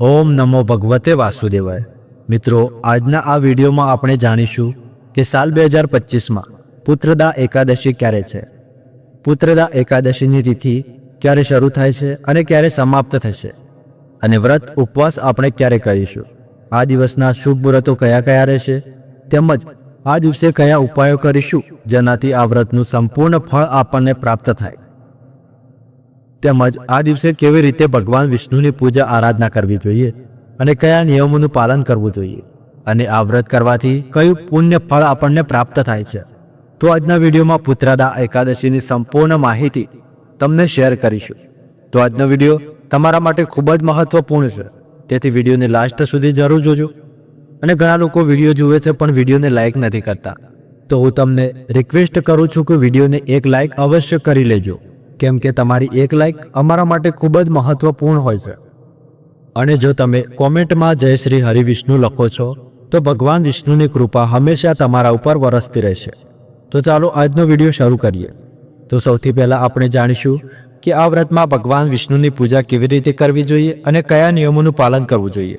ઓમ નમો ભગવતે વાસુદેવાય. મિત્રો, આજના આ વિડીયોમાં આપણે જાણીશું કે સાલ બે હજાર પચીસમાં પુત્રદા એકાદશી ક્યારે છે? પુત્રદા એકાદશીની તિથિ ક્યારે શરૂ થાય છે અને ક્યારે સમાપ્ત થશે? અને વ્રત ઉપવાસ આપણે ક્યારે કરીશું? આ દિવસના શુભ મુહૂર્તો કયા કયા રહેશે? તેમજ આ દિવસે કયા ઉપાયો કરીશું જેનાથી આ વ્રતનું સંપૂર્ણ ફળ આપણને પ્રાપ્ત થાય? તેમજ આ દિવસે કેવી રીતે ભગવાન વિષ્ણુની પૂજા આરાધના કરવી જોઈએ અને કયા નિયમોનું પાલન કરવું જોઈએ અને આ વ્રત કરવાથી કયું પુણ્ય ફળ આપણને પ્રાપ્ત થાય છે. તો આજના વિડીયોમાં પુત્રાદા એકાદશીની સંપૂર્ણ માહિતી તમને શેર કરીશું. તો આજનો વીડિયો તમારા માટે ખૂબ જ મહત્વપૂર્ણ છે. તેથી વિડીયોને લાસ્ટ સુધી જરૂર જોજો અને ઘણા લોકો વીડિયો જુએ છે પણ વિડીયોને લાઇક નથી કરતા. તો હું તમને રિક્વેસ્ટ કરું છું કે વિડીયોને એક લાઇક અવશ્ય કરી લેજો. કેમ કે તમારી એક લાઈક અમારા માટે ખૂબ જ મહત્વપૂર્ણ હોય છે. અને જો તમે કોમેન્ટમાં જય શ્રી હરિવિષ્ણુ લખો છો, તો ભગવાન વિષ્ણુની કૃપા હંમેશા તમારા ઉપર વરસતી રહેશે. તો ચાલો આજનો વીડિયો શરૂ કરીએ. તો સૌથી પહેલાં આપણે જાણીશું કે આ વ્રતમાં ભગવાન વિષ્ણુની પૂજા કેવી રીતે કરવી જોઈએ અને કયા નિયમોનું પાલન કરવું જોઈએ.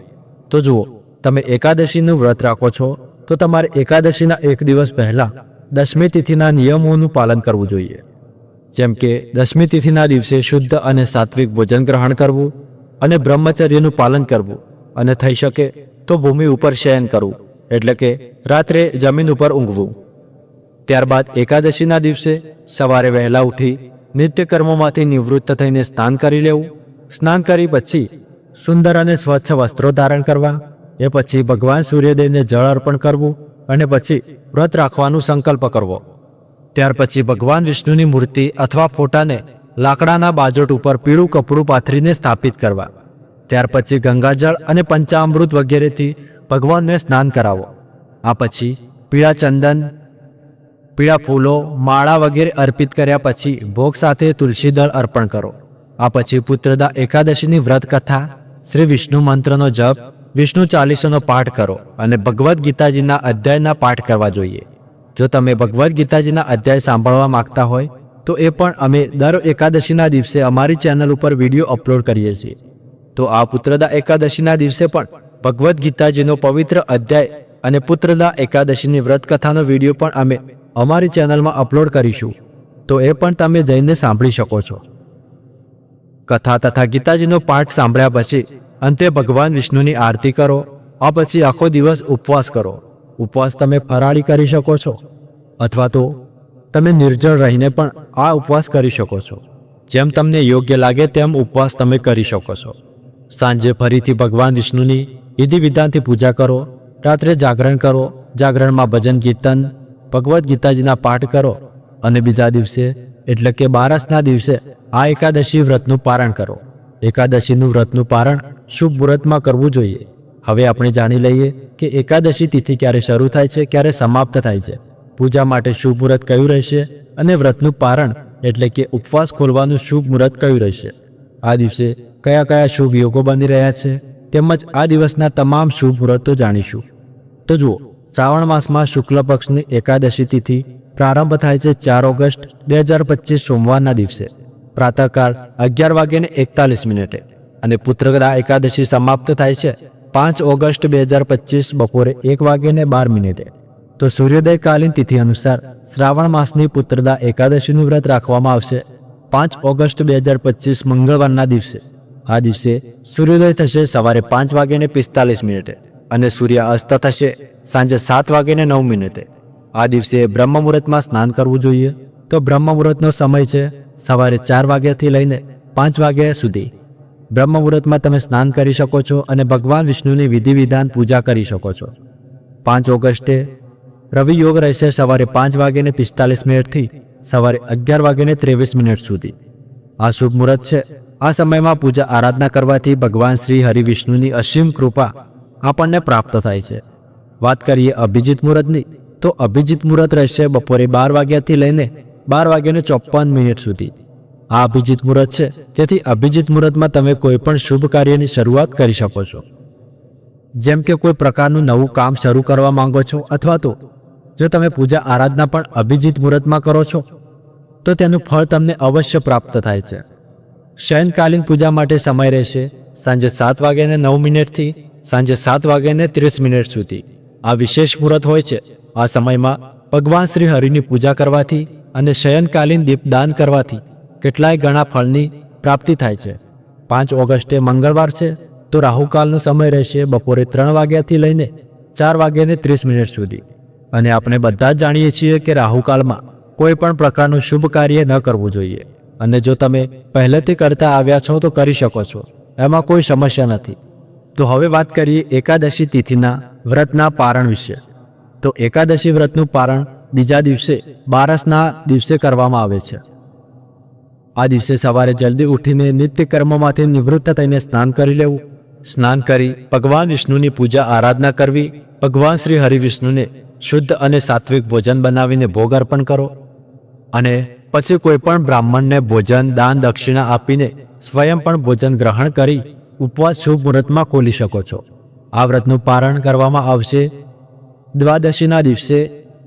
તો જુઓ, તમે એકાદશીનું વ્રત રાખો છો, તો તમારે એકાદશીના એક દિવસ પહેલાં દશમી તિથિના નિયમોનું પાલન કરવું જોઈએ. જેમ કે દશમી તિથિના દિવસે શુદ્ધ અને સાત્વિક ભોજન ગ્રહણ કરવું અને બ્રહ્મચર્યનું પાલન કરવું. અને થઈ શકે તો ભૂમિ ઉપર શયન કરવું, એટલે કે રાત્રે જમીન ઉપર ઊંઘવું. ત્યારબાદ એકાદશીના દિવસે સવારે વહેલા ઉઠી નિત્યકર્મોમાંથી નિવૃત્ત થઈને સ્નાન કરી લેવું. સ્નાન કરી પછી સુંદર અને સ્વચ્છ વસ્ત્રો ધારણ કરવા, એ પછી ભગવાન સૂર્યદેવને જળ અર્પણ કરવું અને પછી વ્રત રાખવાનો સંકલ્પ કરવો. ત્યાર પછી ભગવાન વિષ્ણુની મૂર્તિ અથવા ફોટાને લાકડાના બાજોટ ઉપર પીળું કપડું પાથરીને સ્થાપિત કરવા. ત્યાર પછી ગંગાજળ અને પંચામૃત વગેરેથી ભગવાનને સ્નાન કરાવો. આ પછી પીળા ચંદન, પીળા ફૂલો, માળા વગેરે અર્પિત કર્યા પછી ભોગ સાથે તુલસીદળ અર્પણ કરો. આ પછી પુત્રદા એકાદશીની વ્રત કથા, શ્રી વિષ્ણુ મંત્રનો જપ, વિષ્ણુ ચાલીસાનો પાઠ કરો અને ભગવદ્ ગીતાજીના અધ્યાયના પાઠ કરવા જોઈએ. જો તમે ભગવદ્ ગીતાજીના અધ્યાય સાંભળવા માંગતા હોય, તો એ પણ અમે દર એકાદશીના દિવસે અમારી ચેનલ ઉપર વીડિયો અપલોડ કરીએ છીએ. તો આ પુત્રદા એકાદશીના દિવસે પણ ભગવદ્ ગીતાજીનો પવિત્ર અધ્યાય અને પુત્રદા એકાદશીની વ્રત કથાનો વીડિયો પણ અમે અમારી ચેનલમાં અપલોડ કરીશું. તો એ પણ તમે જઈને સાંભળી શકો છો. કથા તથા ગીતાજીનો પાઠ સાંભળ્યા પછી અંતે ભગવાન વિષ્ણુની આરતી કરો, આ પછી આખો દિવસ ઉપવાસ કરો. ઉપવાસ તમે ફરાળી કરી શકો છો, અથવા તો તમે નિર્જળ રહીને પણ આ ઉપવાસ કરી શકો છો. જેમ તમને યોગ્ય લાગે તેમ ઉપવાસ તમે કરી શકો છો. સાંજે ફરીથી ભગવાન વિષ્ણુની વિધિ વિધાનથી પૂજા કરો, રાત્રે જાગરણ કરો, જાગરણમાં ભજન કીર્તન, ભગવદ્ ગીતાજીના પાઠ કરો, અને બીજા દિવસે, એટલે કે બારસના દિવસે, આ એકાદશી વ્રતનું પારણ કરો. એકાદશીનું વ્રતનું પારણ શુભ મુહૂર્તમાં કરવું જોઈએ. હવે આપણે જાણી લઈએ કે એકાદશી તિથિ ક્યારે શરૂ થાય છે, ક્યારે સમાપ્ત થાય છે. પૂજા માટે શુભ મુહૂર્ત કયું રહેશે અને વ્રતનું પારણ એટલે કે ઉપવાસ ખોલવાનું શુભ મુહૂર્ત કયું રહેશે? આ દિવસે કયા કયા શુભ યોગો બની રહ્યા છે? તેમજ આ દિવસના તમામ શુભ મુહૂર્તો જાણીશું. તો જુઓ, શ્રાવણ માસમાં શુક્લ પક્ષની એકાદશી તિથિ પ્રારંભ થાય છે ચાર ઓગસ્ટ બે હજાર પચીસ સોમવારના દિવસે. પ્રાતઃકાળ અગિયાર વાગ્યાને એકતાલીસ મિનિટે. અને પુત્રકદા એકાદશી સમાપ્ત થાય છે પાંચ ઓગસ્ટ બે હજાર પચીસ બપોરે એક વાગ્યાને બાર મિનિટે. તો સૂર્યોદયકાલીન તિથિ અનુસાર શ્રાવણ માસની પુત્રદા એકાદશીનું વ્રત રાખવામાં આવશે. પાંચ ઓગસ્ટ બે હજાર પચીસ મંગળવારના દિવસે. આ દિવસે સૂર્યોદય થશે સવારે પાંચ વાગ્યાને પિસ્તાલીસ મિનિટે અને સૂર્ય અસ્ત થશે સાંજે સાત વાગ્યાને નવ મિનિટે. આ દિવસે બ્રહ્મ મુહૂર્તમાં સ્નાન કરવું જોઈએ. તો બ્રહ્મ મુહૂર્તનો સમય છે સવારે ચાર વાગ્યાથી લઈને પાંચ વાગ્યા સુધી. બ્રહ્મ મુહૂર્તમાં તમે સ્નાન કરી શકો છો અને ભગવાન વિષ્ણુની વિધિ વિધાન પૂજા કરી શકો છો. પાંચ ઓગસ્ટે રવિ યોગ રહેશે સવારે પાંચ વાગ્યાને પિસ્તાલીસ મિનિટથી સવારે અગિયાર વાગ્યાને ત્રેવીસ મિનિટ સુધી. આ શુભ મુહૂર્ત છે. આ સમયમાં પૂજા આરાધના કરવાથી ભગવાન શ્રી હરિવિષ્ણુની અસીમ કૃપા આપણને પ્રાપ્ત થાય છે. વાત કરીએ અભિજીત મુહૂર્તની, તો અભિજીત મુહૂર્ત રહેશે બપોરે બાર વાગ્યાથી લઈને બાર વાગ્યાને ચોપન મિનિટ સુધી. આ અભિજીત મુહૂર્ત છે. તેથી અભિજીત મુહૂર્તમાં તમે કોઈ પણ શુભ કાર્યની શરૂઆત કરી શકો છો. જેમ કે કોઈ પ્રકારનું નવું કામ શરૂ કરવા માંગો છો અથવા તો જો તમે પૂજા આરાધના પણ અભિજીત મુહૂર્તમાં કરો છો, તો તેનું ફળ તમને અવશ્ય પ્રાપ્ત થાય છે. શયનકાલીન પૂજા માટે સમય રહેશે સાંજે સાત વાગ્યાને નવ મિનિટથી સાંજે સાત વાગ્યાને ત્રીસ મિનિટ સુધી. આ વિશેષ મુહૂર્ત હોય છે. આ સમયમાં ભગવાન શ્રી હરિની પૂજા કરવાથી અને શયનકાલીન દીપદાન કરવાથી કેટલાય ગણા ફળની પ્રાપ્તિ થાય છે. પાંચ ઓગસ્ટે મંગળવાર છે, તો રાહુકાલનો સમય રહેશે બપોરે ત્રણ વાગ્યાથી લઈને ચાર વાગ્યાને ત્રીસ મિનિટ સુધી. અને આપણે બધા જ જાણીએ છીએ કે રાહુકાલમાં કોઈ પણ પ્રકારનું શુભ કાર્ય ન કરવું જોઈએ. અને જો તમે પહેલેથી કરતા આવ્યા છો, તો કરી શકો છો. એમાં કોઈ સમસ્યા નથી. તો હવે વાત કરીએ એકાદશી તિથિના વ્રતના પારણ વિશે. તો એકાદશી વ્રતનું પારણ બીજા દિવસે બારસના દિવસે કરવામાં આવે છે. આ દિવસે સવારે જલ્દી ઉઠીને નિત્ય કર્મમાંથી નિવૃત્ત થઈને સ્નાન કરી લેવું. સ્નાન કરી ભગવાન વિષ્ણુની પૂજા આરાધના કરવી, ભગવાન શ્રી હરિવિષ્ણુને શુદ્ધ અને સાત્વિક ભોજન બનાવીને ભોગ અર્પણ કરો. અને પછી કોઈ પણ બ્રાહ્મણને ભોજન, દાન, દક્ષિણા આપીને સ્વયં પણ ભોજન ગ્રહણ કરી ઉપવાસ શુભ મુહૂર્તમાં ખોલી શકો છો. આ વ્રતનું પારણ કરવામાં આવશે. દ્વાદશીના દિવસે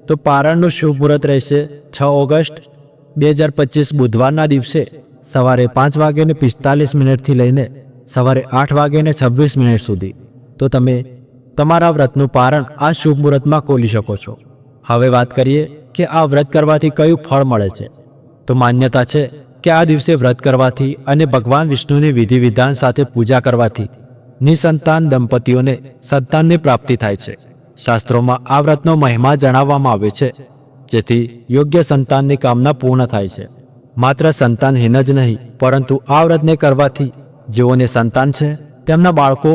તો પારણનું શુભ મુહૂર્ત રહેશે છ ઓગસ્ટ બે હજાર પચીસ બુધવારના દિવસે સવારે પાંચ વાગ્યાને પિસ્તાલીસ મિનિટથી લઈને સવારે આઠ વાગ્યાને છવ્વીસ મિનિટ સુધી. તો તમે તમારા વ્રતનું પારણ આ શુભ મુહૂર્તમાં ખોલી શકો છો. હવે વાત કરીએ કે આ વ્રત કરવાથી કયું ફળ મળે છે. તો માન્યતા છે કે આ દિવસે વ્રત કરવાથી અને ભગવાન વિષ્ણુની વિધિ વિધાન સાથે પૂજા કરવાથી નિસંતાન દંપતીઓને સંતાનની પ્રાપ્તિ થાય છે. શાસ્ત્રોમાં આ વ્રતનો મહિમા જણાવવામાં આવે છે જેથી યોગ્ય સંતાનની કામના પૂર્ણ થાય છે. માત્ર સંતાનહીન જ નહીં, પરંતુ આ વ્રતને કરવાથી જેઓને સંતાન છે, તેમના બાળકો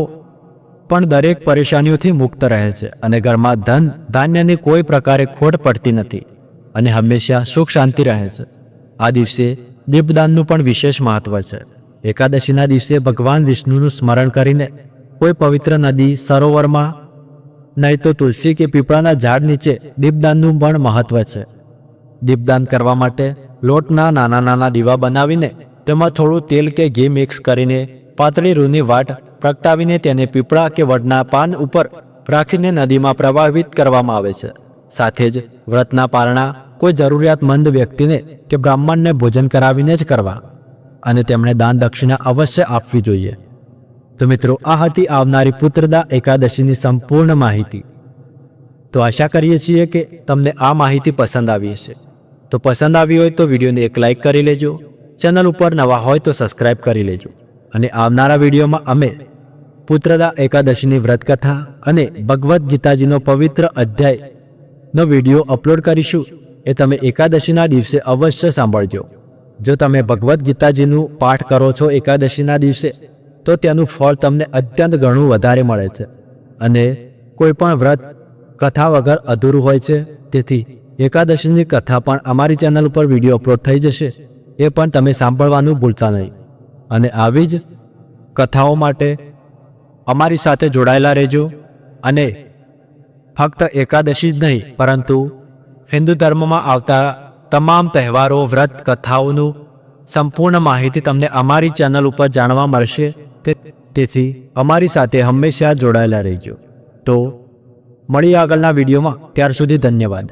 પણ દરેક પરેશાનીઓથી મુક્ત રહે છે અને ઘરમાં ધન ધાન્યની કોઈ પ્રકારે ખોટ પડતી નથી અને હંમેશા સુખ શાંતિ રહે છે. આ દિવસે દીપદાનનું પણ વિશેષ મહત્વ છે. એકાદશીના દિવસે ભગવાન વિષ્ણુનું સ્મરણ કરીને કોઈ પવિત્ર નદી સરોવરમાં નહીં તો તુલસી કે પીપળાના ઝાડ નીચે દીપદાનનું પણ મહત્વ છે. દીપદાન કરવા માટે લોટના નાના નાના દીવા બનાવીને તેમાં થોડું તેલ કે ઘી મિક્સ કરીને પાતળી રૂની વાટ પ્રગટાવીને તેને પીપળા કે વડના પાન ઉપર રાખીને નદીમાં પ્રવાહિત કરવામાં આવે છે. સાથે જ વ્રતના પારણા કોઈ જરૂરિયાતમંદ વ્યક્તિને કે બ્રાહ્મણને ભોજન કરાવીને જ કરવા અને તેમણે દાન દક્ષિણા અવશ્ય આપવી જોઈએ. તો મિત્રો, આ હતી આવનારી પુત્રદા એકાદશીની સંપૂર્ણ માહિતી. તો આશા કરીએ છીએ કે તમને આ માહિતી પસંદ આવી હશે. તો પસંદ આવી હોય તો વિડીયોને એક લાઇક કરી લેજો, ચેનલ ઉપર નવા હોય તો સબસ્ક્રાઇબ કરી લેજો. અને આવનારા વિડીયોમાં અમે પુત્રદા એકાદશીની વ્રતકથા અને ભગવદ્ ગીતાજીનો પવિત્ર અધ્યાયનો વીડિયો અપલોડ કરીશું, એ તમે એકાદશીના દિવસે અવશ્ય સાંભળજો. જો તમે ભગવદ્ ગીતાજીનું પાઠ કરો છો એકાદશીના દિવસે તો તેનું ફળ તમને અત્યંત ઘણું વધારે મળે છે. અને કોઈ પણ વ્રત કથા વગર અધૂરું હોય છે. તેથી એકાદશીની કથા પણ અમારી ચેનલ ઉપર વીડિયો અપલોડ થઈ જશે. એ પણ તમે સાંભળવાનું ભૂલતા નહીં. અને આવી જ કથાઓ માટે અમારી સાથે જોડાયેલા રહેજો. અને ફક્ત એકાદશી જ નહીં, પરંતુ હિન્દુ ધર્મમાં આવતા તમામ તહેવારો, વ્રત, કથાઓનું સંપૂર્ણ માહિતી તમને અમારી ચેનલ ઉપર જાણવા મળશે. તેથી અમારી સાથે હંમેશા જોડાયેલા રહેજો. તો મળીએ આગળના વિડીયોમાં. ત્યાર સુધી ધન્યવાદ.